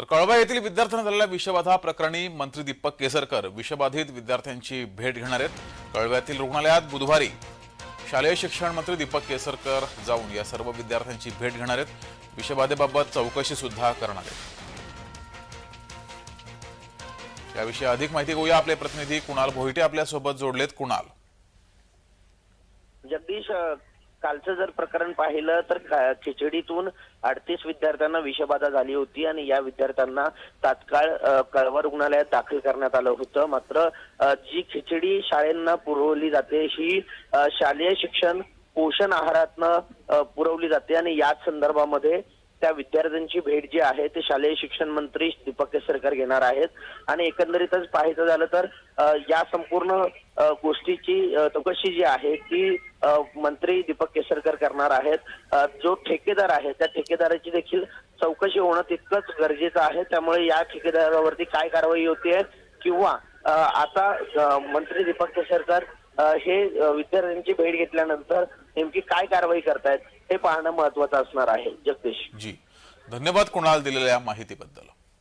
तर कळवा येथील विद्यार्थ्यांना झालेल्या विषबाधा प्रकरणी मंत्री दीपक केसरकर विषबाधित विद्यार्थ्यांची भेट घेणार आहेत. कळव्यातील रुग्णालयात बुधवारी शालेय शिक्षण मंत्री दीपक केसरकर जाऊन या सर्व विद्यार्थ्यांची भेट घेणार आहेत. विषबाधेबाबत चौकशी सुद्धा करणार आहेत. याविषयी अधिक माहिती घेऊया. आपले प्रतिनिधी कुणाल भोईटे आपल्यासोबत जोडलेत. कुणाल? जगदीश कालचं जर प्रकरण पाहिलं तर खिचडीतून अडतीस विद्यार्थ्यांना विषबाधा झाली होती आणि या विद्यार्थ्यांना तात्काळ कळवा रुग्णालयात दाखल करण्यात आलं होतं. मात्र जी खिचडी शाळेंना पुरवली जाते ही शालेय शिक्षण पोषण आहारातनं पुरवली जाते आणि याच संदर्भामध्ये त्या विद्यार्थ्यांची भेट जी आहे ते शालेय शिक्षण मंत्री दीपक केसरकर घेणार आहेत. आणि एकंदरीतच पाहायचं झालं तर या संपूर्ण गोष्टीची चौकशी जी आहे ती मंत्री दीपक केसरकर करणार आहेत. जो ठेकेदार आहे त्या ठेकेदाराची देखील चौकशी होणं तितकंच गरजेचं आहे. त्यामुळे या ठेकेदारावरती काय कारवाई होतीये किंवा आता मंत्री दीपक केसरकर हे विद्यार्थ्यांची भेट घेतल्यानंतर नेमकी काय कारवाई करतायत हे पाहणं महत्वाचं असणार आहे. जगदीश. जी. धन्यवाद कुणाल दिलेल्या माहितीबद्दल.